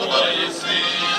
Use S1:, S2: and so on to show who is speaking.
S1: Господа єси.